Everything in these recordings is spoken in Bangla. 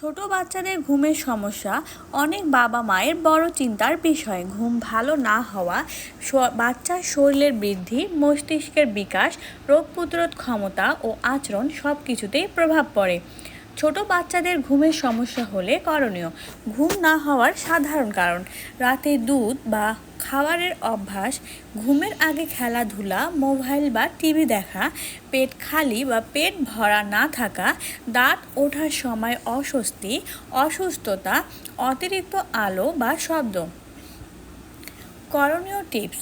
ছোট বাচ্চাদের ঘুমের সমস্যা, অনেক বাবা মায়ের বড় চিন্তার বিষয়। ঘুম ভালো না হওয়া বাচ্চার শরীরের বৃদ্ধি, মস্তিষ্কের বিকাশ, রোগ প্রতিরোধ ক্ষমতা ও আচরণ সব কিছুতেই প্রভাব পড়ে। ছোট বাচ্চাদের ঘুমের সমস্যা হলে করণীয়, ঘুম না হওয়ার সাধারণ কারণ। রাতে দুধ বা খাবারের অভ্যাস, ঘুমের আগে খেলাধুলা, মোবাইল বা টিভি দেখা, পেট খালি বা পেট ভরা না থাকা, দাঁত ওঠার সময় অস্বস্তি, অসুস্থতা, অতিরিক্ত আলো বা শব্দ। করণীয় টিপস,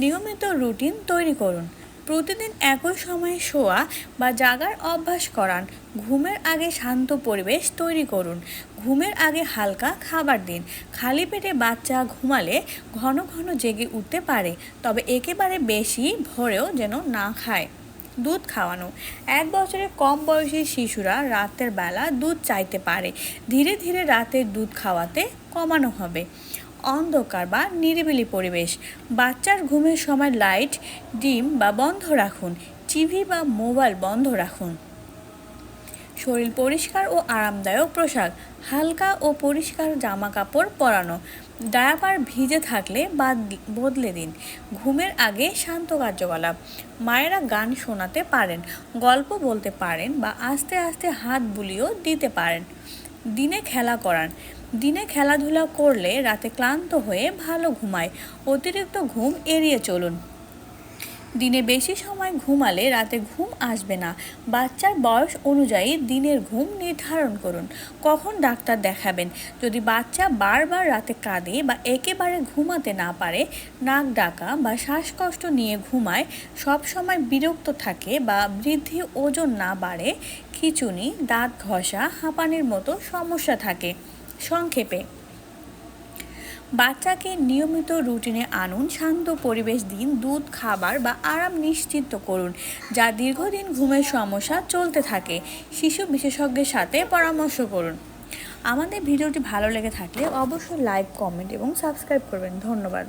নিয়মিত রুটিন তৈরি করুন। প্রতিদিন একই সময়ে শোয়া বা জাগার অভ্যাস করান। ঘুমের আগে শান্ত পরিবেশ তৈরি করুন। ঘুমের আগে হালকা খাবার দিন। খালি পেটে বাচ্চা ঘুমালে ঘন ঘন জেগে উঠতে পারে, তবে একেবারে বেশি ভোরেও যেন না খায়। দুধ খাওয়ানো। এক বছরের কম বয়সী শিশুরা রাতের বেলা দুধ চাইতে পারে। ধীরে ধীরে রাতের দুধ খাওয়াতে কমানো হবে। অন্ধকার বা নিরিবিলি পরিবেশ। বাচ্চার ঘুমের সময় লাইট, ডিম বা বন্ধ রাখুন, টিভি বা মোবাইল বন্ধ রাখুন। শরীর পরিষ্কার ও আরামদায়ক পোশাক, হালকা ও পরিষ্কার জামা কাপড় পরানো, ডায়াপার ভিজে থাকলে বাদ বদলে দিন। ঘুমের আগে শান্ত কার্যকলাপ, মায়েরা গান শোনাতে পারেন, গল্প বলতে পারেন বা আস্তে আস্তে হাত বুলিয়েও দিতে পারেন। দিনে খেলা করান। দিনে খেলাধুলা করলে রাতে ক্লান্ত হয়ে ভালো ঘুমায়। অতিরিক্ত ঘুম এড়িয়ে চলুন। দিনে বেশি সময় ঘুমালে রাতে ঘুম আসবে না। বাচ্চার বয়স অনুযায়ী দিনের ঘুম নির্ধারণ করুন। কখন ডাক্তার দেখাবেন? যদি বাচ্চা বারবার রাতে কাঁদে বা একেবারে ঘুমাতে না পারে, নাক ডাকা বা শ্বাসকষ্ট নিয়ে ঘুমায় সব সময় বিরক্ত থাকে বা বৃদ্ধি ওজন না বাড়ে, খিচুনি, দাঁত ঘষা, হাঁপানির মতো সমস্যা থাকে। সংক্ষেপে বাচ্চাকে নিয়মিত রুটিনে আনুন, শান্ত পরিবেশ দিন, দুধ, খাবার বা আরাম নিশ্চিত করুন, যা দীর্ঘদিন ঘুমের সমস্যা চলতে থাকে। শিশু বিশেষজ্ঞের সাথে পরামর্শ করুন। আমাদের ভিডিওটি ভালো লেগে থাকলে অবশ্যই লাইক কমেন্ট এবং সাবস্ক্রাইব করবেন। ধন্যবাদ।